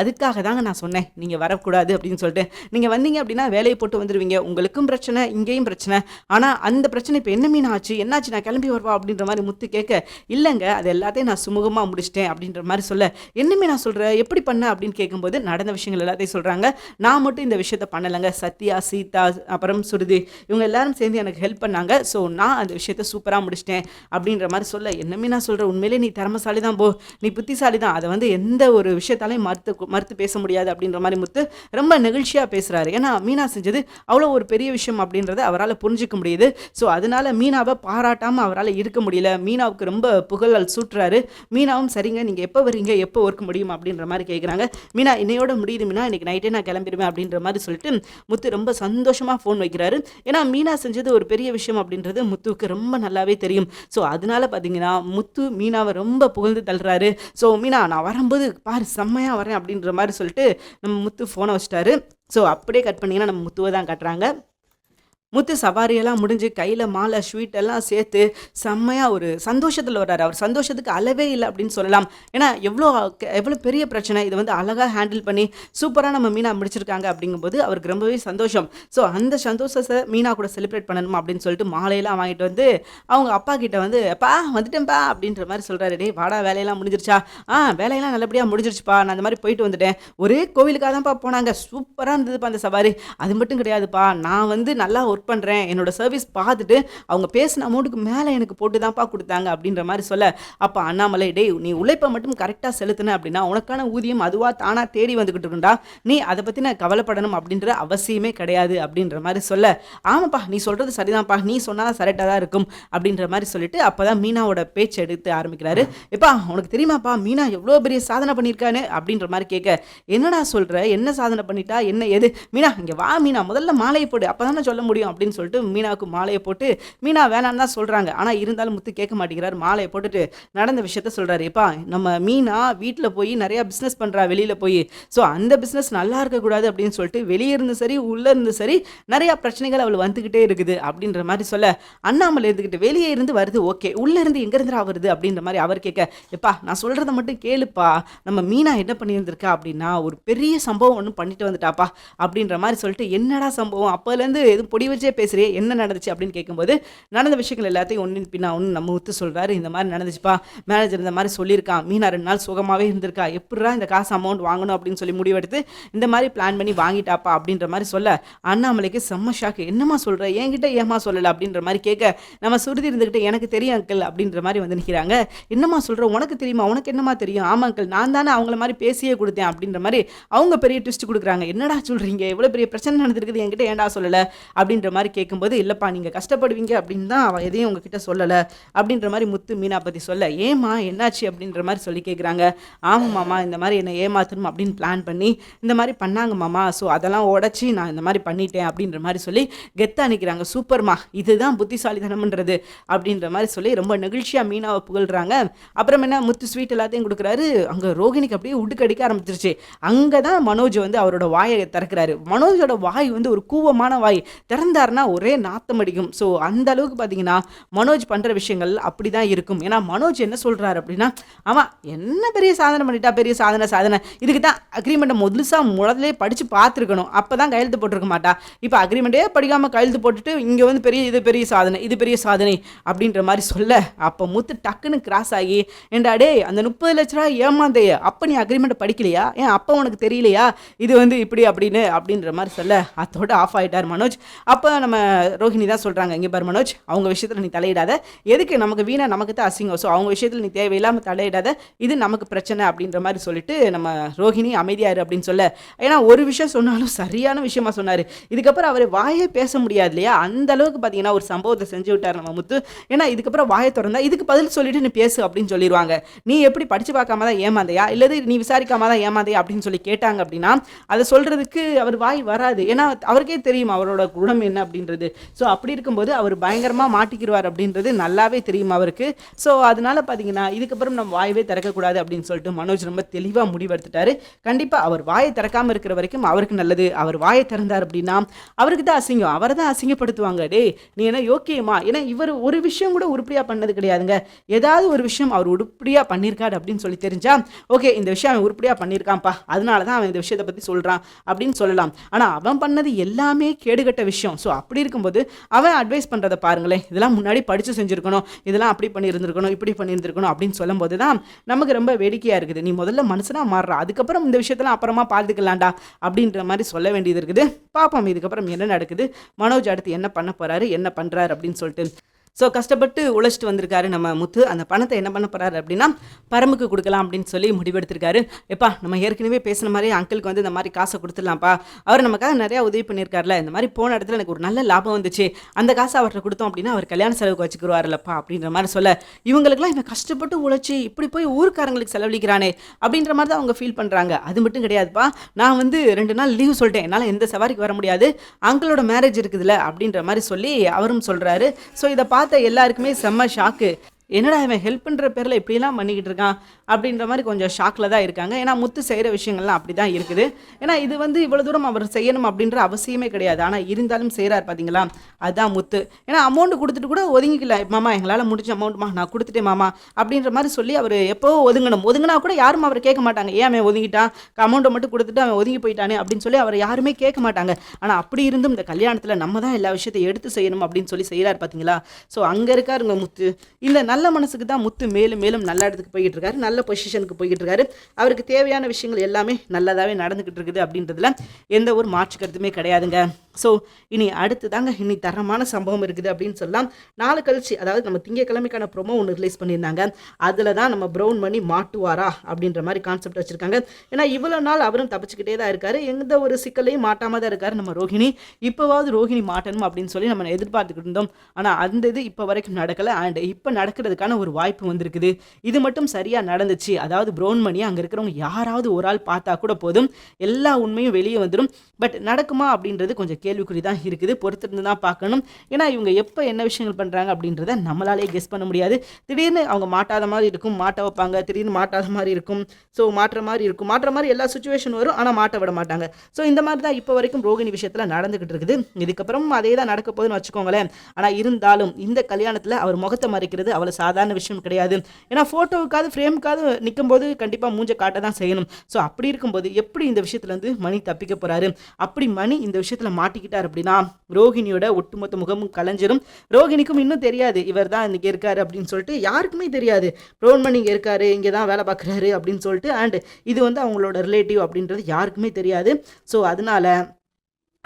அதுக்காக தாங்க நான் சொன்னேன். நீங்கள் வரக்கூடாது அப்படின்னு சொல்லிட்டு. நீங்கள் வந்தீங்க அப்படின்னா வேலையை போட்டு வந்துடுவீங்க உங்களுக்கும் பிரச்சனை இங்கேயும் பிரச்சனை. ஆனால் அந்த பிரச்சனை இப்போ என்ன மீனா ஆச்சு? என்னாச்சு? நான் கிளம்பி வருவா அப்படின்ற மாதிரி முத்து கேட்க இல்லைங்க அது எல்லாத்தையும் நான் சுமூகமாக முடிச்சிட்டேன் அப்படின்ற மாதிரி சொல்ல என்ன மீனா சொல்கிற எப்படி பண்ண? அப்படின்னு கேட்கும்போது நடந்த விஷயங்கள் எல்லாத்தையும் சொல்கிறாங்க நான் மட்டும் இந்த விஷயத்த பண்ணலைங்க. சத்யா சீதா அப்புறம் சுருதி இவங்க எல்லாரும் சேர்ந்து எனக்கு ஹெல்ப் பண்ணாங்க. ஸோ நான் அந்த விஷயத்த சூப்பராக முடிச்சிட்டேன் அப்படின்ற மாதிரி சொல்ல என்னமே நான் சொல்கிறேன் உண்மையிலே நீ திறமசாலி தான் போ. நீ புத்திசாலி தான் அதை வந்து எந்த ஒரு விஷயத்தாலையும் மறுத்து மறுத்து பேச முடியாது அப்படின்ற மாதிரி முத்து ரொம்ப நெகிழ்ச்சியாக பேசுகிறாரு ஏன்னா மீனா செஞ்சது அவ்வளோ ஒரு பெரிய விஷயம் அப்படின்றத அவரால் புரிஞ்சிக்க முடியுது. ஸோ அதனால் மீனாவை பாராட்டாமல் அவரால் இருக்க முடியல. மீனாவுக்கு ரொம்ப புகழல் சூட்டுறாரு. மீனாவும் சரிங்க நீங்கள் எப்போ வரீங்க எப்போ ஒர்க் முடியும்? அப்படின்ற மாதிரி கேட்குறாங்க மீனா இன்னையோட முடியுது மீனா. இன்னைக்கு நைட்டே நான் கிளம்பிடுவேன் அப்படின்ற மாதிரி சொல்லிட்டு முத்து ரொம்ப சந்தோஷமாக ஃபோன் வைக்கிறாரு. ஏன்னா மீனா செஞ்சது ஒரு பெரிய விஷயம் அப்படின்றது முத்துவுக்கு ரொம்ப நல்லாவே தெரியும். ஸோ அதனால பார்த்தீங்கன்னா முத்து மீனாவை ரொம்ப புகழ்ந்து தள்ளுறாரு. ஸோ மீனா நான் வரும்போது பாரு செம்மையாக வரேன் அப்படின்ற மாதிரி சொல்லிட்டு நம்ம முத்து ஃபோனை வச்சிட்டாரு. ஸோ அப்படியே கட் பண்ணிங்கன்னா நம்ம முத்துவை தான் கட்டுறாங்க. முத்து சவாரியெல்லாம் முடிஞ்சு கையில் மாலை ஸ்வீட் எல்லாம் சேர்த்து செம்மையாக ஒரு சந்தோஷத்தில் வர்றாரு. அவர் சந்தோஷத்துக்கு அளவே இல்லை அப்படின்னு சொல்லலாம். ஏன்னா எவ்வளோ எவ்வளோ பெரிய பிரச்சனை. இதை வந்து அழகாக ஹேண்டில் பண்ணி சூப்பராக நம்ம மீனா முடிச்சிருக்காங்க அப்படிங்கும்போது அவருக்கு ரொம்பவே சந்தோஷம். ஸோ அந்த சந்தோஷத்தை மீனா கூட செலிப்ரேட் பண்ணணும் அப்படின்னு சொல்லிட்டு மாலையெல்லாம் வாங்கிட்டு வந்து அவங்க அப்பா கிட்ட வந்து அப்பா வந்துட்டேன்ப்பா அப்படின்ற மாதிரி சொல்கிறாரு டே வாடா வேலையெல்லாம் முடிஞ்சிருச்சா? ஆ வேலையெல்லாம் நல்லபடியாக முடிஞ்சிருச்சுப்பா. நான் அந்த மாதிரி போயிட்டு வந்துட்டேன். ஒரே கோவிலுக்காக தான்ப்பா போனாங்க. சூப்பராக இருந்ததுப்பா அந்த சவாரி. அது மட்டும் கிடையாதுப்பா. நான் வந்து நல்லா ஒர்க் பண்ணுறேன் என்னோட சர்வீஸ் பார்த்துட்டு அவங்க பேசின அமௌண்ட்டுக்கு மேலே எனக்கு போட்டு தான்ப்பா கொடுத்தாங்க அப்படின்ற மாதிரி சொல்ல. அப்போ அண்ணாமலை டேய் நீ உழைப்பை மட்டும் கரெக்டாக செலுத்தின அப்படின்னா உனக்கான ஊதியம் அதுவாக தானாக தேடி வந்துக்கிட்டு இருக்குண்டா நீ அதை பற்றி நான் கவலைப்படணும் அப்படின்ற அவசியமே கிடையாது அப்படின்ற மாதிரி சொல்ல. ஆமாப்பா நீ சொல்கிறது சரிதான்ப்பா. நீ சொன்னால் கரெக்டாக தான் இருக்கும் அப்படின்ற மாதிரி சொல்லிட்டு அப்போ தான் மீனாவோட பேச்சு எடுத்து ஆரம்பிக்கிறாரு. எப்பா உனக்கு தெரியுமாப்பா மீனா எவ்வளோ பெரிய சாதனை பண்ணியிருக்கான்னு? அப்படின்ற மாதிரி கேட்க. என்னடா சொல்கிற என்ன சாதனை பண்ணிட்டா? என்ன எது மீனா இங்கே வா மீனா. முதல்ல மாலையை போடு. அப்போ தானே சொல்ல முடியும். அப்படின்னு சொல்லிட்டு மீனாவுக்கு மாலையை போட்டு மீனா வேணான்னு தான் சொல்கிறாங்க ஆனால் இருந்தாலும் முத்து கேட்க மாட்டேங்கிறார். மாலையை போட்டுட்டு நடந்த விஷயத்த சொல்கிறாரு எப்பா நம்ம மீனா வீட்டில் போய் நிறையா பிஸ்னஸ் பண்ணுறா வெளியில் போய். ஸோ அந்த பிஸ்னஸ் நல்லா இருக்கக்கூடாது அப்படின்னு சொல்லிட்டு வெளியே இருந்து சரி உள்ளே இருந்து சரி நிறையா பிரச்சனைகள் அவள் வந்துக்கிட்டே இருக்குது. அப்படின்ற மாதிரி சொல்ல அண்ணாமலை இருந்துக்கிட்டு வெளியே இருந்து வருது ஓகே. உள்ளே இருந்து எங்கேருந்துடா வருது? அப்படின்ற மாதிரி அவர் கேட்க எப்பா நான் சொல்கிறத மட்டும் கேளுப்பா. நம்ம மீனா என்ன பண்ணியிருந்திருக்கா அப்படின்னா ஒரு பெரிய சம்பவம் ஒன்று பண்ணிட்டு வந்துட்டாப்பா. அப்படின்ற மாதிரி சொல்லிட்டு என்னடா சம்பவம்? அப்போலேருந்து எதுவும் பொடி வச்சு பேசுறியே என்ன நடந்துச்சு அப்படின்னு கேட்கும்போது நடந்த விஷயங்கள் எல்லாத்தையும் ஒன்றின் பின்னா ஒன்று நம்ம ஊத்து சொல்கிறாரு இந்த மாதிரி நடந்துச்சுப்பா மேனேஜர் இந்த மாதிரி சொல்லியிருக்கான் மீனா ரெண்டு நாள் சுகமாகவே இருந்திருக்கா எப்படிடா இந்த காசு அமௌண்ட் வாங்கணும் அப்படின்னு சொல்லி முடிவெடுத்து இந்த மாதிரி பிளான் பண்ணி வாங்கிட்டாப்பா அப்படின்ற மாதிரி சொல்ல அண்ணாமலைக்கு செம்ம ஷாக்கு என்னம்மா சொல்கிற என்கிட்ட ஏமா சொல்லலை அப்படின்ற மாதிரி கேட்க நம்ம சுருதி இருந்துக்கிட்டு எனக்கு தெரியும் அங்கிள் அப்படின்ற மாதிரி வந்து நிற்கிறாங்க என்னம்மா சொல்கிற உனக்கு தெரியுமா உனக்கு என்னம்மா தெரியும்? ஆமா அங்கிள் நான் தானே அவங்கள மாதிரி பேசியே கொடுத்தேன் அப்படின்ற மாதிரி அவங்க பெரிய ட்விஸ்ட் கொடுக்குறாங்க. என்னடா சொல்கிறீங்க எவ்வளோ பெரிய பிரச்சனை நடந்திருக்குது என்கிட்ட ஏன்டா சொல்லலை? அப்படின்ற மாதிரி கேட்கும்போது இல்லைப்பா நீங்கள் கஷ்டப்படுவீங்க அப்படின்னு தான் அவள் எதையும் உங்ககிட்ட சொல்லலை. அப்படின்ற மாதிரி முத்து மீனா பற்றி சொல்ல ஏமா என்னாச்சு? அப்படின்ற மாதிரி சொல்லி கேட்குறாங்க ஆமாம் மாமா இந்த மாதிரி என்னை ஏமாத்தணும் அப்படின்னு பிளான் பண்ணி இந்த மாதிரி பண்ணாங்க மாமா. ஸோ அதெல்லாம் உடச்சி நான் இந்த மாதிரி பண்ணிட்டேன் அப்படின்ற மாதிரி சொல்லி கெத்தா நிற்கிறாங்க சூப்பர்மா இதுதான் புத்திசாலித்தனம்ன்றது அப்படின்ற மாதிரி சொல்லி ரொம்ப நெகிழ்ச்சியாக மீனாவை புகழ்கிறாங்க அப்புறம் என்ன முத்து ஸ்வீட் எல்லாத்தையும் கொடுக்குறாரு. அங்கே ரோகிணிக்கு அப்படியே உடுக்கடிக்க ஆரம்பிச்சிருச்சு. அங்கே தான் மனோஜ் வந்து அவரோட வாயை திறக்கிறாரு. மனோஜோட வாய் வந்து ஒரு கூவமான வாய். இருந்தார்னா ஒரே நாத்தம் அடிக்கும். ஸோ அந்த அளவுக்கு பார்த்தீங்கன்னா மனோஜ் பண்ணுற விஷயங்கள் அப்படி தான் இருக்கும். ஏன்னா மனோஜ் என்ன சொல்கிறாரு அப்படின்னா ஆமாம் என்ன பெரிய சாதனை பண்ணிட்டா பெரிய சாதனை சாதனை. இதுக்கு தான் அக்ரிமெண்ட்டை முதலுசாக முதல்லே படித்து பார்த்துருக்கணும் அப்போ தான் கையெழுத்து போட்டிருக்க மாட்டா. இப்போ அக்ரிமெண்ட்டே படிக்காமல் கையெழுத்து போட்டுட்டு இங்கே வந்து பெரிய இது பெரிய சாதனை இது பெரிய சாதனை அப்படின்ற மாதிரி சொல்ல அப்போ முத்து டக்குன்னு கிராஸ் ஆகி ஏண்டா அந்த முப்பது லட்ச ரூபா ஏமாந்தைய அப்போ நீ அக்ரிமெண்ட் படிக்கலையா? ஏன் அப்போ உனக்கு தெரியலையா? இது வந்து இப்படி அப்படின்னு அப்படின்ற மாதிரி சொல்ல அதோட ஆஃப் ஆயிட்டார் மனோஜ். அப்போ அப்போ நம்ம ரோஹிணி தான் சொல்கிறாங்க இங்கே பாரு மனோஜ் அவங்க விஷயத்தில் நீ தலையிடாத. எதுக்கு நமக்கு வீணா நமக்கு தான் அசிங்கம்? ஸோ அவங்க விஷயத்தில் நீ தேவையில்லாமல் தலையிடாத. இது நமக்கு பிரச்சனை அப்படின்ற மாதிரி சொல்லிட்டு நம்ம ரோஹிணி அமைதியாரு அப்படின்னு சொல்ல. ஏன்னா ஒரு விஷயம் சொன்னாலும் சரியான விஷயமா சொன்னார். இதுக்கப்புறம் அவர் வாயே பேச முடியாது இல்லையா? அந்த அளவுக்கு பார்த்தீங்கன்னா ஒரு சம்பவத்தை செஞ்சு விட்டார் நம்ம முத்து. ஏன்னா இதுக்கப்புறம் வாயை திறந்தா இதுக்கு பதில் சொல்லிட்டு நீ பேசு அப்படின்னு சொல்லிடுவாங்க நீ எப்படி படித்து பார்க்காம தான் ஏமாந்தையா? இல்லது நீ விசாரிக்காம தான் ஏமாந்தையா அப்படின்னு சொல்லி கேட்டாங்க அப்படின்னா அதை சொல்றதுக்கு அவர் வாய் வராது. ஏன்னா அவருக்கே தெரியும் அவரோட குணம் என்ன அப்படின்றது? ஸோ அப்படி இருக்கும்போது அவர் பயங்கரமாக மாட்டிக்கிடுவார் அப்படின்றது நல்லாவே தெரியும் அவருக்கு. ஸோ அதனால பார்த்தீங்கன்னா இதுக்கப்புறம் நம்ம வாயவே திறக்கக்கூடாது அப்படின்னு சொல்லிட்டு மனோஜ் ரொம்ப தெளிவாக முடிவெடுத்துட்டாரு. கண்டிப்பாக அவர் வாயை திறக்காமல் இருக்கிற வரைக்கும் அவருக்கு நல்லது. அவர் வாயை திறந்தார் அப்படின்னா அவருக்கு தான் அசிங்கம். அவரை தான் அசிங்கப்படுத்துவாங்க. டே நீ என்ன யோக்கியமா? ஏன்னா இவர் ஒரு விஷயம் கூட உருப்படியாக பண்ணது கிடையாதுங்க. ஏதாவது ஒரு விஷயம் அவர் உருப்படியாக பண்ணியிருக்காரு அப்படின்னு சொல்லி தெரிஞ்சா ஓகே இந்த விஷயம் அவன் உருப்படியாக பண்ணியிருக்கான்ப்பா அதனால தான் அவன் இந்த விஷயத்தை பற்றி சொல்கிறான் அப்படின்னு சொல்லலாம். ஆனால் அவன் பண்ணது எல்லாமே கேடுகட்ட விஷயம். ஸோ அப்படி இருக்கும்போது அவன் அட்வைஸ் பண்ணுறதை பாருங்களேன். இதெல்லாம் முன்னாடி படித்து செஞ்சுருக்கணும். இதெல்லாம் அப்படி பண்ணியிருந்திருக்கணும். இப்படி பண்ணியிருந்திருக்கணும் அப்படின்னு சொல்லும்போது தான் நமக்கு ரொம்ப வேடிக்கையாக இருக்குது. நீ முதல்ல மனுஷனாக மாறுறா. அதுக்கப்புறம் இந்த விஷயத்தெல்லாம் அப்புறமா பார்த்துக்கலாம்டா அப்படின்ற மாதிரி சொல்ல வேண்டியது இருக்குது. பார்ப்போம் இதுக்கப்புறம் என்ன நடக்குது? மனோஜ் அடுத்து என்ன பண்ண போகிறாரு என்ன பண்ணுறாரு அப்படின்னு சொல்லிட்டு ஸோ கஷ்டப்பட்டு உழைச்சிட்டு வந்திருக்காரு நம்ம முத்து. அந்த பணத்தை என்ன பண்ண போகிறாரு அப்படின்னா பரமுக்கு கொடுக்கலாம் அப்படின்னு சொல்லி முடிவெடுத்திருக்காரு. எப்பா நம்ம ஏற்கனவே பேசின மாதிரி அங்கிளுக்கு வந்து இந்த மாதிரி காசை கொடுத்துடலாம்ப்பா. அவர் நமக்காக நிறையா உதவி பண்ணியிருக்காருல. இந்த மாதிரி போன இடத்துல எனக்கு ஒரு நல்ல லாபம் வந்துச்சு. அந்த காசை அவர்கிட்ட கொடுத்தோம் அப்படின்னா அவர் கல்யாண செலவுக்கு வச்சுக்குருவாருலப்பா அப்படின்ற மாதிரி சொல்ல இவங்களுக்குலாம் இவன் கஷ்டப்பட்டு உழைச்சி இப்படி போய் ஊருக்காரங்களுக்கு செலவழிக்கிறானே அப்படின்ற மாதிரி தான் அவங்க ஃபீல் பண்ணுறாங்க அது மட்டும் கிடையாதுப்பா. நான் வந்து ரெண்டு நாள் லீவ் சொல்லிட்டேன். என்னால் எந்த சவாரிக்கு வர முடியாது. அங்கிளோட மேரேஜ் இருக்குதுல்ல அப்படின்ற மாதிரி சொல்லி அவரும் சொல்கிறாரு ஸோ இதை பார்த்த எல்லாருக்குமே செம்ம ஷாக்கு என்னடா இவன் ஹெல்ப் பண்ணுற பேரில் இப்படிலாம் பண்ணிக்கிட்டு இருக்கான் அப்படின்ற மாதிரி கொஞ்சம் ஷாக்கில் தான் இருக்காங்க. ஏன்னா முத்து செய்கிற விஷயங்கள்லாம் அப்படி தான் இருக்குது. ஏன்னா இது வந்து இவ்வளோ தூரம் அவர் செய்யணும் அப்படின்ற அவசியமே கிடையாது. ஆனால் இருந்தாலும் செய்கிறார் பார்த்தீங்களா அதுதான் முத்து. ஏன்னா அமௌண்ட் கொடுத்துட்டு கூட ஒதுங்கிக்கல. மாமா எங்களால் முடிஞ்ச அமௌண்ட்மா நான் கொடுத்துட்டேன் மாமா அப்படின்ற மாதிரி சொல்லி அவர் எப்போ ஒதுங்கணும். ஒதுங்கினா கூட யாரும் அவர் கேட்க மாட்டாங்க. ஏன் அவன் ஒதுங்கிட்டான்? அமௌண்ட்டை மட்டும் கொடுத்துட்டு அவன் ஒதுங்கி போயிட்டானே அப்படின்னு சொல்லி அவர் யாருமே கேட்க மாட்டாங்க. ஆனால் அப்படி இருந்தும் இந்த கல்யாணத்தில் நம்ம தான் எல்லா விஷயத்தையும் எடுத்து செய்யணும் அப்படின்னு சொல்லி செய்கிறார் பார்த்தீங்களா ஸோ அங்கே இருக்காருங்க முத்து. இந்த நல்ல மனசுக்கு தான் முத்து மேலும் மேலும் நல்ல இடத்துக்கு போய்கிட்டு இருக்காரு நல்ல பொசிஷனுக்கு போய்கிட்டு இருக்காரு அவருக்கு தேவையான விஷயங்கள் எல்லாமே நல்லதாகவே நடந்துக்கிட்டு இருக்குது அப்படின்றதுல எந்த ஒரு மாற்று கருத்துமே கிடையாதுங்க. ஸோ இனி அடுத்து தாங்க இனி தரமான சம்பவம் இருக்குது அப்படின்னு சொல்லலாம். நாலு கழிச்சு அதாவது நம்ம திங்கக்கிழமைக்கான ப்ரோமோ ஒன்று ரிலீஸ் பண்ணியிருந்தாங்க. அதில் தான் நம்ம ப்ரௌன் மணி மாட்டுவாரா அப்படின்ற மாதிரி கான்செப்ட் வச்சுருக்காங்க. ஏன்னா இவ்வளோ நாள் அவரும் தப்பிச்சுக்கிட்டே தான் இருக்காரு. எந்த ஒரு சிக்கலையும் மாட்டாமல் தான் இருக்காரு நம்ம ரோஹிணி. இப்போவாவது ரோஹிணி மாட்டணும் அப்படின்னு சொல்லி நம்ம எதிர்பார்த்துக்கிட்டு இருந்தோம். ஆனால் அந்த இது இப்போ வரைக்கும் நடக்கலை. அண்ட் இப்போ நடக்கிறதுக்கான ஒரு வாய்ப்பு வந்திருக்குது. இது மட்டும் சரியாக நடந்துச்சு. அதாவது ப்ரௌன் மணி அங்கே இருக்கிறவங்க யாராவது ஒரு ஆள் பார்த்தா கூட போதும். எல்லா உண்மையும் வெளியே வந்துடும் பட் நடக்குமா அப்படின்றது கொஞ்சம் கேள்விக்குறி தான் இருக்குது. பொறுத்திருந்து தான் பார்க்கணும். ஏன்னா இவங்க எப்போ என்ன விஷயங்கள் பண்ணுறாங்க அப்படின்றத நம்மளாலே கெஸ் பண்ண முடியாது. திடீர்னு அவங்க மாட்டாத மாதிரி இருக்கும் மாட்ட வைப்பாங்க. திடீர்னு மாட்டாத மாதிரி இருக்கும். ஸோ மாற்ற மாதிரி இருக்கும். மாற்ற மாதிரி எல்லா சுச்சுவேஷன் வரும் ஆனால் மாட்ட விட மாட்டாங்க. ஸோ இந்த மாதிரி தான் இப்போ வரைக்கும் ரோகிணி விஷயத்தில் நடந்துகிட்டு இருக்குது. இதுக்கப்புறம் அதே தான் நடக்க போகுதுன்னு வச்சுக்கோங்களேன். ஆனால் இருந்தாலும் இந்த கல்யாணத்தில் அவர் முகத்தை மறைக்கிறது அவ்வளோ சாதாரண விஷயம் கிடையாது. ஏன்னா ஃபோட்டோவுக்காவது ஃப்ரேமுக்காவது நிற்கும்போது கண்டிப்பாக மூஞ்ச காட்ட தான் செய்யணும். ஸோ அப்படி இருக்கும்போது எப்படி இந்த விஷயத்துலேருந்து மணி தப்பிக்க போகிறாரு அப்படி மணி இந்த விஷயத்தில் மாட்டிக்கிட்டார் அப்படின்னா ரோஹிணியோட ஒட்டுமொத்த முகமும் கலைஞ்சிரும். ரோஹிணிக்கும் இன்னும் தெரியாது இவர் தான் இன்றைக்கி இருக்காரு அப்படின்னு சொல்லிட்டு யாருக்குமே தெரியாது. ரோன்மன் இங்கே இருக்காரு இங்கே தான் வேலை பார்க்குறாரு அப்படின்னு சொல்லிட்டு அண்ட் இது வந்து அவங்களோட ரிலேட்டிவ் அப்படின்றது யாருக்குமே தெரியாது. ஸோ அதனால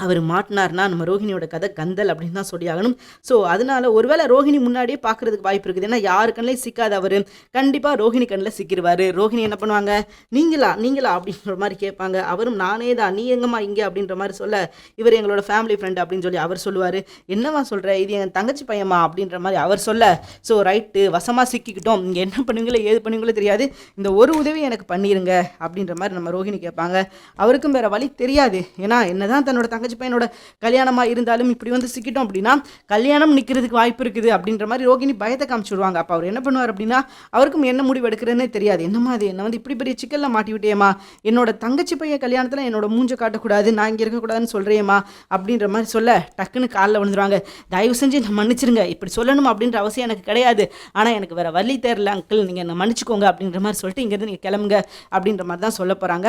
அவர் மாட்டினார்னா நம்ம ரோஹிணியோட கதை கந்தல் அப்படின்னு தான் சொல்லி ஆகணும். ஸோ அதனால ஒருவேளை ரோஹிணி முன்னாடியே பார்க்குறதுக்கு வாய்ப்பு இருக்குது. ஏன்னா யாரு கண்ணிலையும் சிக்காத அவர். கண்டிப்பாக ரோஹிணி கண்ணில் சிக்கிடுவார் ரோஹிணி என்ன பண்ணுவாங்க? நீங்களா? நீங்களா? அப்படின்ற மாதிரி கேட்பாங்க. அவரும் நானே தான். நீ எங்கம்மா இங்கே? அப்படின்ற மாதிரி சொல்ல இவர் எங்களோட ஃபேமிலி ஃப்ரெண்டு அப்படின்னு சொல்லி அவர் சொல்லுவார். என்னவா சொல்கிற இது என் தங்கச்சி பையம்மா? அப்படின்ற மாதிரி அவர் சொல்ல. ஸோ ரைட்டு வசமாக சிக்கிக்கிட்டோம். இங்கே என்ன பண்ணுவீங்களோ ஏது பண்ணுவீங்களோ தெரியாது. இந்த ஒரு உதவி எனக்கு பண்ணிடுங்க அப்படின்ற மாதிரி நம்ம ரோஹிணி கேட்பாங்க. அவருக்கும் வேறு வழி தெரியாது. ஏன்னா என்னதான் தன்னோட தங்க தங்கச்சி பையனோட கல்யாணமாக இருந்தாலும் இப்படி வந்து சிக்கிட்டோம் அப்படின்னா கல்யாணம் நிற்கிறதுக்கு வாய்ப்பு இருக்குது அப்படின்ற மாதிரி ரோகிணி பயத்தை காமிச்சிடுவாங்க. அப்போ அவர் என்ன பண்ணுவார் அப்படின்னா அவருக்கும் என்ன முடிவு எடுக்கிறதுனே தெரியாது. என்னம்மா அது என்ன வந்து இப்படி பெரிய சிக்கலில் மாட்டி விட்டேம்மா. என்னோட தங்கச்சி பையன் கல்யாணத்தில் என்னோட மூஞ்ச காட்டக்கூடாது நான் இங்கே இருக்கக்கூடாதுன்னு சொல்கிறேம்மா அப்படின்ற மாதிரி சொல்ல டக்குன்னு காலில் விழுந்துருவாங்க. தயவு செஞ்சு நான் மன்னிச்சிருங்க. இப்படி சொல்லணும் அப்படின்ற அவசியம் எனக்கு கிடையாது. ஆனால் எனக்கு வேறு வழி தேரில் அங்கிள் நீங்கள் என்னை மன்னிச்சிக்கோங்க அப்படின்ற மாதிரி சொல்லிட்டு இங்கேருந்து நீங்கள் கிளம்புங்க அப்படின்ற மாதிரி தான் சொல்ல போகிறாங்க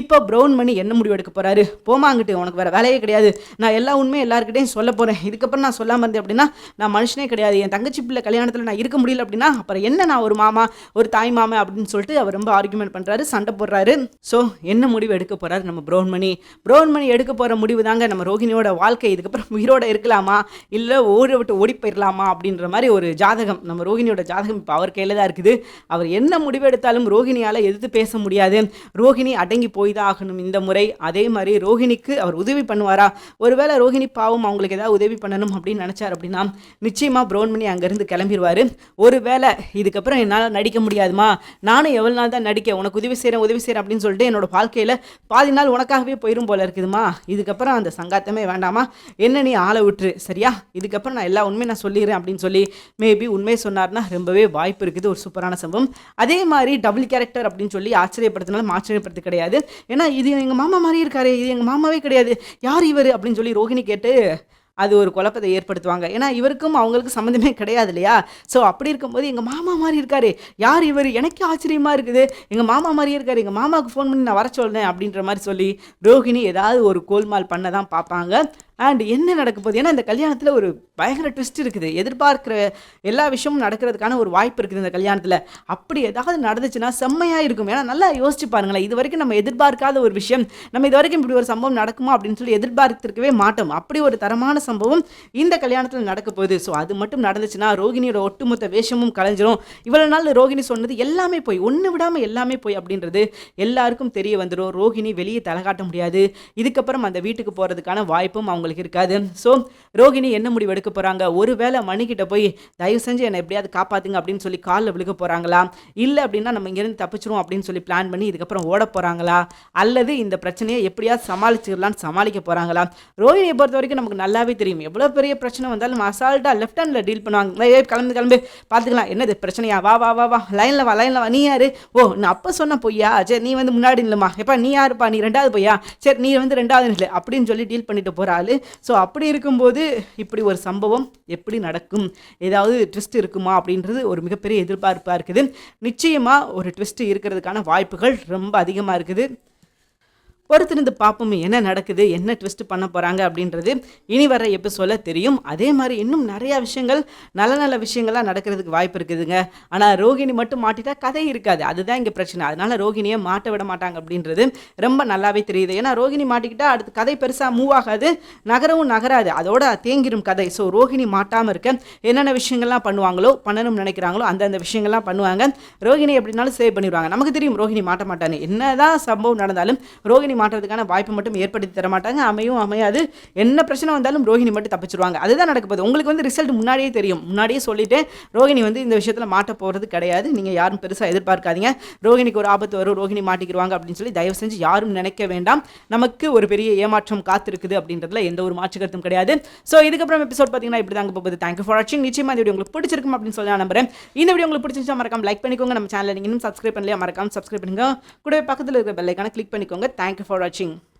இப்போ ப்ரௌன் மணி என்ன முடிவு எடுக்க போகிறாரு போமா அங்கிட்டு உனக்கு வேறு வேலையே கிடையாது. நான் எல்லா உண்மையும் எல்லாருக்கிட்டையும் சொல்ல போகிறேன் இதுக்கப்புறம் நான் சொல்லாமல் இருந்தேன் அப்படின்னா நான் மனுஷனே கிடையாது. என் தங்கச்சி பிள்ளை கல்யாணத்தில் நான் இருக்க முடியல அப்படின்னா அப்புறம் என்ன நான் ஒரு மாமா ஒரு தாய் மாமா அப்படின்னு சொல்லிட்டு அவர் ரொம்ப ஆர்குமெண்ட் பண்ணுறாரு சண்டை போடுறாரு. ஸோ என்ன முடிவு எடுக்க போகிறாரு நம்ம ப்ரௌன்மணி? ப்ரௌன்மணி எடுக்க போகிற முடிவு தாங்க நம்ம ரோகிணியோட வாழ்க்கை. இதுக்கப்புறம் உயிரோட இருக்கலாமா? இல்லை ஓடி விட்டு ஓடி போயிடலாமா அப்படின்ற மாதிரி ஒரு ஜாதகம். நம்ம ரோகிணியோட ஜாதகம் இப்போ அவர் கையில் தான் இருக்குது. அவர் என்ன முடிவு எடுத்தாலும் ரோகிணியால் எதிர்த்து பேச முடியாது. ரோகிணி அடங்கி போய் தான் ஆகணும் இந்த முறை. அதே மாதிரி ரோகிணிக்கு அவர் உதவி பண்ணுவார். பண்ணுவாரா? ஒருவேளை ரோஹிணி பாவம் அவங்களுக்கு ஏதாவது உதவி பண்ணணும் அப்படின்னு நினச்சார் அப்படின்னா நிச்சயமாக ப்ரௌன் பண்ணி அங்கேருந்து கிளம்பிடுவார் ஒருவேளை இதுக்கப்புறம் என்னால் நடிக்க முடியாதுமா? நானும் எவ்வளோ நாள் தான் நடிக்க உனக்கு உதவி செய்கிறேன் உதவி செய்கிறேன் அப்படின்னு சொல்லிட்டு என்னோட வாழ்க்கையில் பாதி நாள் உனக்காகவே போயிடும் போல இருக்குதுமா? இதுக்கப்புறம் அந்த சங்காத்தமே வேண்டாமா? என்ன நீ ஆளை விட்டுரு சரியா? இதுக்கப்புறம் நான் எல்லா உண்மையும் நான் சொல்லிடுறேன் அப்படின்னு சொல்லி மேபி உண்மை சொன்னார்னா ரொம்பவே வாய்ப்பு இருக்குது ஒரு சூப்பரான சம்பவம். அதே மாதிரி டபுள் கேரக்டர் அப்படின்னு சொல்லி ஆச்சரியப்படுத்தினாலும் ஆச்சரியப்படுத்து கிடையாது. ஏன்னா இது எங்கள் மாமா மாதிரி இருக்காரு இது எங்கள் மாமாவே கிடையாது. யார் இவர் அப்படின்னு சொல்லி ரோஹிணி கேட்டு அது ஒரு குழப்பத்தை ஏற்படுத்துவாங்க. ஏன்னா இவருக்கும் அவங்களுக்கு சம்மந்தமே கிடையாது இல்லையா? ஸோ அப்படி இருக்கும்போது எங்கள் மாமா மாதிரி இருக்காரு. யார் இவர்? எனக்கே ஆச்சரியமாக இருக்குது. எங்கள் மாமா மாதிரியே இருக்காரு. எங்கள் மாமாவுக்கு ஃபோன் பண்ணி நான் வர சொல்கிறேன் அப்படின்ற மாதிரி சொல்லி ரோஹிணி ஏதாவது ஒரு கோல்மால் பண்ண தான் பார்ப்பாங்க. அண்ட் என்ன நடக்க போகுது? ஏன்னா இந்த கல்யாணத்தில் ஒரு பயங்கர ட்விஸ்ட் இருக்குது. எதிர்பார்க்குற எல்லா விஷயமும் நடக்கிறதுக்கான ஒரு வாய்ப்பு இருக்குது இந்த கல்யாணத்தில். அப்படி ஏதாவது நடந்துச்சுன்னா செம்மையாக இருக்கும். ஏன்னா நல்லா யோசிச்சு பாருங்களேன். இது வரைக்கும் நம்ம எதிர்பார்க்காத ஒரு விஷயம். நம்ம இது வரைக்கும் இப்படி ஒரு சம்பவம் நடக்குமா அப்படின்னு சொல்லி எதிர்பார்த்திருக்கவே மாட்டோம். அப்படி ஒரு தரமான சம்பவம் இந்த கல்யாணத்தில் நடக்க போகுது. ஸோ அது மட்டும் நடந்துச்சுன்னா ரோகிணியோட ஒட்டுமொத்த வேஷமும் கலைஞ்சிரும். இவ்வளோ நாள் ரோகிணி சொன்னது எல்லாமே போய் ஒன்று விடாமல் எல்லாமே போய் அப்படின்றது எல்லாருக்கும் தெரிய வந்துடும் ரோகிணி வெளியே தலை காட்ட முடியாது. இதுக்கப்புறம் அந்த வீட்டுக்கு போகிறதுக்கான வாய்ப்பும் அவங்களுக்கு இருக்காது. ஸோ ரோகிணி என்ன முடிவு எடுக்க போகிறாங்க ஒருவேளை மணிக்கிட்ட போய் தயவு செஞ்சு என்னை எப்படியாவது காப்பாற்றுங்க அப்படின்னு சொல்லி காலில் விழுக போகிறாங்களா இல்லை அப்படின்னா நம்ம இங்கேருந்து தப்பிச்சிரும் அப்படின்னு சொல்லி பிளான் பண்ணி இதுக்கப்புறம் ஓட போகிறாங்களா அல்லது இந்த பிரச்சனையை எப்படியாவது சமாளிச்சிடலான்னு சமாளிக்க போகிறாங்களா ரோகிணியை பொறுத்த வரைக்கும் நமக்கு நல்லாவே தெரியும். எவ்வளோ பெரிய பிரச்சனை வந்தாலும் அசால்ட்டாக லெஃப்ட் ஹேண்டில் டீல் பண்ணுவாங்க. ஏய், கிளம்பி பார்த்துக்கலாம். என்னது பிரச்சனையா? வா வா வா வா. லைனில் வா லைனில் வா. நீ யார்? ஓ நான் அப்போ சொன்ன பொய்யா? சரி நீ வந்து முன்னாடி இல்லைம்மா எப்பா நீ யாருப்பா? நீ ரெண்டாவது பொய்யா? சரி நீ வந்து ரெண்டாவது இல்லை அப்படின்னு சொல்லி டீல் பண்ணிட்டு போகிறாள் ஆளு ஸோ அப்படி இருக்கும்போது இப்படி ஒரு சம்பவம் எப்படி நடக்கும்? ஏதாவது ட்விஸ்ட் இருக்குமா? அப்படின்றது ஒரு மிகப்பெரிய எதிர்பார்ப்பாக இருக்குது. நிச்சயமாக ஒரு ட்விஸ்ட் இருக்கிறதுக்கான வாய்ப்புகள் ரொம்ப அதிகமாக இருக்குது. பொறுத்திருந்து பார்ப்போமே என்ன நடக்குது என்ன ட்விஸ்ட் பண்ண போகிறாங்க அப்படின்றது இனி வர எபிசோட தெரியும். அதே மாதிரி இன்னும் நிறையா விஷயங்கள் நல்ல நல்ல விஷயங்கள்லாம் நடக்கிறதுக்கு வாய்ப்பு இருக்குதுங்க. ஆனால் ரோகிணி மட்டும் மாட்டிட்டா கதை இருக்காது. அதுதான் இங்கே பிரச்சனை. அதனால் ரோகிணியை மாட்ட விட மாட்டாங்க அப்படின்றது ரொம்ப நல்லாவே தெரியுது. ஏன்னா ரோகிணி மாட்டிக்கிட்டா அடுத்து கதை பெருசாக மூவ் ஆகாது. நகரவும் நகராது. அதோட தேங்கிரும் கதை. ஸோ ரோகிணி மாட்டாமல் இருக்க என்னென்ன விஷயங்கள்லாம் பண்ணுவாங்களோ பண்ணணும்னு நினைக்கிறாங்களோ அந்தந்த விஷயங்கள்லாம் பண்ணுவாங்க. ரோகிணி எப்படினாலும் சேவ் பண்ணிடுவாங்க. நமக்கு தெரியும் ரோகிணி மாட்ட மாட்டான்னு. என்னதான் சம்பவம் நடந்தாலும் ரோகிணி மாட்டுறதுக்கான வாய்ப்பு மட்டும் ஏற்படுத்தி தர மாட்டாங்க. அமையும் அமையாது. என்ன பிரச்சனை வந்தாலும் ரோஹிணி மட்டும் தப்பிச்சிருவாங்க. அதுதான் நடக்க போகுது. உங்களுக்கு வந்து ரிசல்ட் முன்னாடியே தெரியும். முன்னாடியே சொல்லிவிட்டு ரோஹிணி வந்து இந்த விஷயத்தில் மாட்ட போகிறது கிடையாது. நீங்கள் யாரும் பெருசாக எதிர்பார்க்காதீங்க. ரோஹிணிக்கு ஒரு ஆபத்து வரும். ரோஹிணி மாட்டிக்கிடுவாங்க அப்படின்னு சொல்லி தயவு செஞ்சு யாரும் நினைக்க வேண்டாம். நமக்கு ஒரு பெரிய ஏமாற்றம் காத்திருக்குது அப்படின்றதுல எந்த ஒரு மாற்று கருத்தும் கிடையாது. ஸோ இதுக்கப்புறம் எபிசோட் பார்த்தீங்கன்னா இப்படி தாங்க போகுது. தேங்க்யூ ஃபார் வாட்சிங் நிச்சயமாக இந்த வீடியோ உங்களுக்கு பிடிச்சிருக்கும் அப்படின்னு சொல்லி நான் நம்புறேன். இந்த வீடியோ உங்களுக்கு பிடிச்சிருந்தா மறக்காம லைக் பண்ணிக்கோங்க. நம்ம சேனலை நீங்கள் இன்னும் சப்ஸ்கிரைப் பண்ணலையா மறக்காம சப்ஸ்கிரைப் பண்ணுங்க கூடவே பக்கத்தில் இருக்கிற பெல்லைக்கான கிளிக் பண்ணிக்கோங்க. தேங்க்யூ ஃபார் வாட்சிங்